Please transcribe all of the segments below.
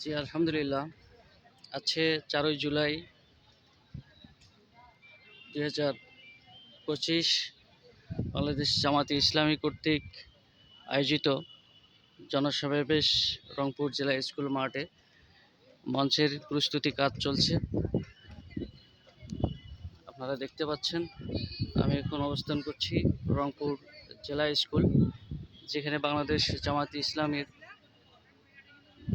জি, আলহামদুলিল্লাহ। আছে চারই জুলাই দুই হাজার পঁচিশ, বাংলাদেশ জামাতে ইসলামী কর্তৃক আয়োজিত জনসমাবেশ রংপুর জেলা স্কুল মাঠে মঞ্চের প্রস্তুতি কাজ চলছে। আপনারা দেখতে পাচ্ছেন, আমি এখন অবস্থান করছি রংপুর জেলা স্কুল, যেখানে বাংলাদেশ জামাতে ইসলামের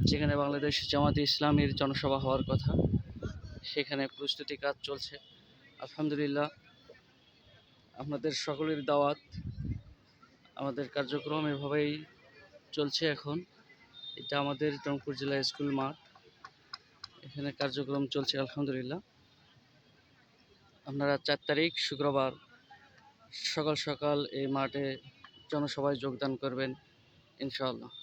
যেখানে বাংলাদেশ জামাতে ইসলামের জনসভা হওয়ার কথা, সেখানে প্রস্তুতি কাজ চলছে। আলহামদুলিল্লাহ আপনাদের সকলের দাওয়াত, আমাদের কার্যক্রম এভাবেই চলছে এখন। এটা আমাদের রংপুর জেলা স্কুল মাঠ। এখানে কার্যক্রম চলছে, আলহামদুলিল্লাহ। আপনারা চার তারিখ শুক্রবার সকাল সকাল এই মাঠে জনসভায় যোগদান করবেন, ইনশাআল্লাহ।